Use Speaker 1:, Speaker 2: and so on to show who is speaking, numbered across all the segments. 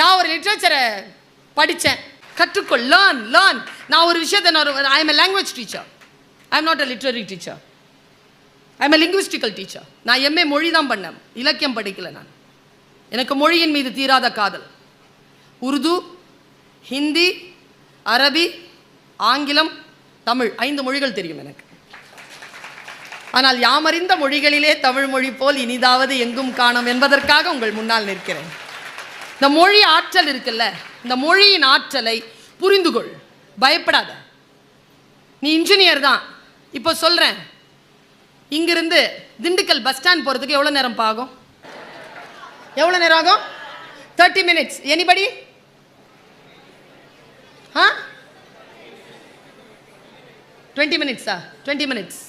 Speaker 1: நான் ஒரு லிட்ரேச்சரை படித்தேன் கற்றுக்கொள் லேர்ன் லேர்ன் நான் ஒரு விஷயத்தை நான் ஒரு I am a language teacher I am not a literary teacher I am a linguistical teacher நான் எம்ஏ மொழி தான் பண்ணேன் இலக்கியம் படிக்கலை நான் எனக்கு மொழியின் மீது தீராத காதல் உருது ஹிந்தி அரபி ஆங்கிலம் தமிழ் ஐந்து மொழிகள் தெரியும் எனக்கு ஆனால் யாமறிந்த மொழிகளிலே தமிழ் மொழி போல் இனிதாவது எங்கும் காணும் என்பதற்காக உங்கள் முன்னால் நிற்கிறேன் இந்த மொழி ஆற்றல் இருக்குல்ல இந்த மொழியின் ஆற்றலை புரிந்து கொள் பயப்படாத நீ இன்ஜினியர் தான் இப்போ சொல்கிறேன் இங்கிருந்து திண்டுக்கல் பஸ் ஸ்டாண்ட் போகிறதுக்கு எவ்வளோ நேரம் ஆகும் எவ்வளோ நேரம் ஆகும் thirty minutes anybody ah twenty மினிட்ஸா twenty minutes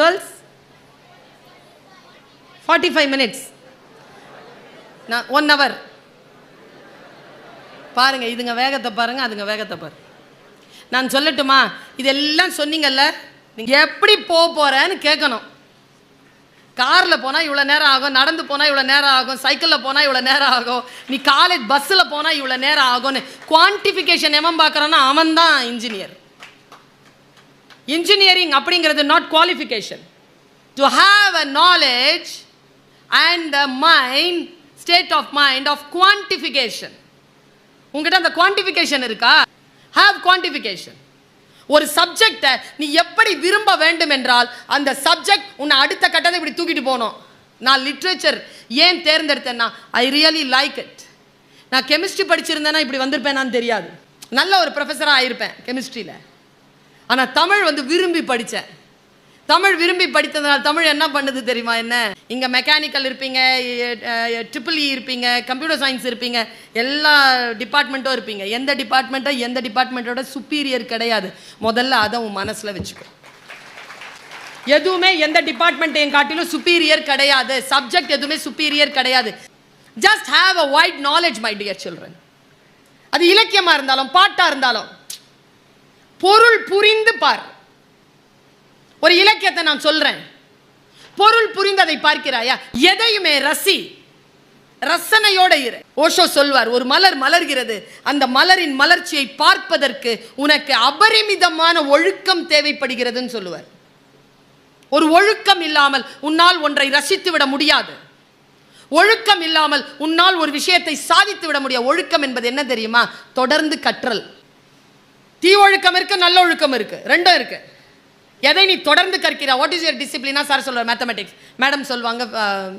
Speaker 1: girls forty five minutes நான் ஒன் ஹவர் பாருங்கள் இதுங்க வேகத்தை பாருங்கள் அதுங்க வேகத்தை பாரு நான் சொல்லட்டுமா இதெல்லாம் சொன்னீங்கல்ல நீங்கள் எப்படி போக போகிறேன்னு கேட்கணும் காரில் போனால் இவ்வளோ நேரம் ஆகும் நடந்து போனால் இவ்வளோ நேரம் ஆகும் சைக்கிளில் போனால் இவ்வளோ நேரம் ஆகும் நீ காலேஜ் பஸ்ஸில் போனால் இவ்வளோ நேரம் ஆகும்னு குவான்டிஃபிகேஷன் எவன் பார்க்குறான்னா அவன் தான் இன்ஜினியர் இன்ஜினியரிங் அப்படிங்கிறது not qualification to have a knowledge and the mind state of mind of quantification உங்ககிட்ட அந்த குவான்டிஃபிகேஷன் இருக்கா ஹாவ் குவான்டிஃபிகேஷன் ஒரு சப்ஜெக்டை நீ எப்படி விரும்ப வேண்டும் என்றால் அந்த சப்ஜெக்ட் உன்னை அடுத்த கட்டத்தை இப்படி தூக்கிட்டு போகணும் நான் லிட்ரேச்சர் ஏன் தேர்ந்தெடுத்தேன்னா ஐ ரியலி லைக் இட் நான் கெமிஸ்ட்ரி படிச்சிருந்தேன்னா இப்படி வந்திருப்பேனான்னு தெரியாது நல்ல ஒரு ப்ரொஃபஸராக ஆயிருப்பேன் கெமிஸ்ட்ரியில் ஆனால் தமிழ் வந்து விரும்பி படித்தேன் தமிழ் விரும்பி படித்ததுனால் தமிழ் என்ன பண்ணுது தெரியுமா என்ன இங்கே மெக்கானிக்கல் இருப்பீங்க ட்ரிபிள்இ e இருப்பீங்க கம்ப்யூட்டர் சயின்ஸ் இருப்பீங்க எல்லா டிபார்ட்மெண்ட்டும் இருப்பீங்க எந்த டிபார்ட்மெண்ட்டோ எந்த டிபார்ட்மெண்ட்டோட சுப்பீரியர் கிடையாது முதல்ல அதை உன் மனசில் வச்சுக்கோ எதுவுமே எந்த டிபார்ட்மெண்ட்டையும் காட்டிலும் சுப்பீரியர் கிடையாது சப்ஜெக்ட் எதுவுமே சுப்பீரியர் கிடையாது just have a wide knowledge my dear children அது இலக்கியமாக இருந்தாலும் பாட்டாக இருந்தாலும் பொருள் புரிந்து பார் ஒரு இலக்கியத்தை நான் சொல்றேன் பொருள் புரிந்ததை பார்க்கிறாயா எதையுமே ரசி ரசனையோட இரு ஓஷோ சொல்வார் ஒரு மலர் மலர்கிறது அந்த மலரின் மலர்ச்சியை பார்ப்பதற்கு உனக்கு அபரிமிதமான ஒழுக்கம் தேவைப்படுகிறதுன்னு சொல்லுவார் ஒரு ஒழுக்கம் இல்லாமல் உன்னால் ஒன்றை ரசித்து விட முடியாது ஒழுக்கம் இல்லாமல் உன்னால் ஒரு விஷயத்தை சாதித்து விட முடியாது ஒழுக்கம் என்பது என்ன தெரியுமா தொடர்ந்து கற்றல் தீ ஒழுக்கம் இருக்கு நல்ல ஒழுக்கம் இருக்கு ரெண்டும் இருக்கு எதை நீ தொடர்ந்து கற்கிறா வாட் இஸ் யர் டிசிப்ளினா சார் சொல்வார் மேத்தமெட்டிக்ஸ் மேடம் சொல்லுவாங்க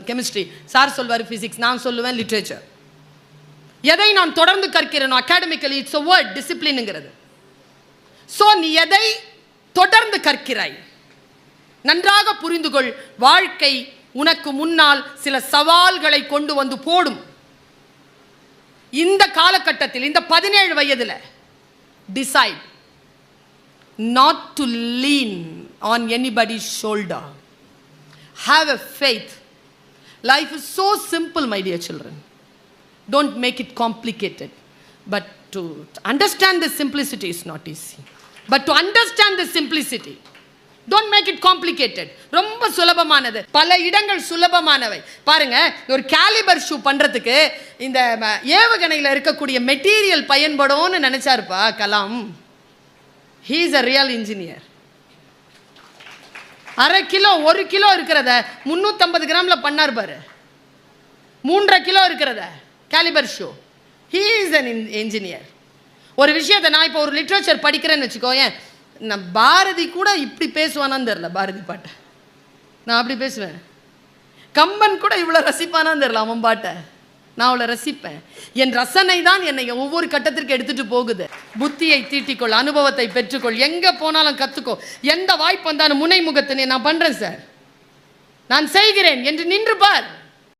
Speaker 1: கெமிஸ்ட்ரி சார் சொல்வார் ஃபிசிக்ஸ் நான் சொல்லுவேன் லிட்ரேச்சர் எதை நான் தொடர்ந்து கற்கிறேனோ அகாடமிக்கலி இட்ஸ் வேர்ட் டிசிப்ளினுங்கிறது ஸோ நீ எதை தொடர்ந்து கற்கிறாய் நன்றாக புரிந்து கொள் வாழ்க்கை உனக்கு முன்னால் சில சவால்களை கொண்டு வந்து போடும் இந்த காலகட்டத்தில் இந்த பதினேழு வயதில் decide not to lean on anybody's shoulder. Have a faith. Life is so simple, my dear children. Don't make it complicated. But to understand the simplicity is not easy. But to understand the simplicity, don't make it complicated ரொம்ப சுலபமானது பல இடங்கள் சுலபமானவை பாருங்க ஒரு calibre shoe பண்ணுறதுக்கு இந்த ஏவுகணையில் இருக்கக்கூடிய மெட்டீரியல் பயன்படும்னு நினச்சாருப்பா Kalam he's is a real engineer அரை கிலோ ஒரு கிலோ இருக்கிறத முந்நூற்றம்பது கிராமில் பண்ணார் பாரு மூன்றரை கிலோ இருக்கிறத calibre so he is an engineer ஒரு விஷயத்தை நான் இப்போ ஒரு லிட்ரேச்சர் படிக்கிறேன்னு வச்சுக்கோ ஏன் நான் பாரதி கூட இப்படி பேசுவானான்னு தெரில பாரதி பாட்டை நான் அப்படி பேசுவேன் கம்பன் கூட இவ்வளோ ரசிப்பானான்னு தெரில அவன் பாட்டை நான் அவளை ரசிப்பேன் என் ரசனை தான் என்னை ஒவ்வொரு கட்டத்திற்கு எடுத்துட்டு போகுது புத்தியை தீட்டிக்கொள் அனுபவத்தை பெற்றுக்கொள் எங்கே போனாலும் கற்றுக்கோ எந்த வாய்ப்பு வந்தாலும் முனைமுகத்தினை நான் பண்ணுறேன் சார் நான் செய்கிறேன் என்று நின்று பார்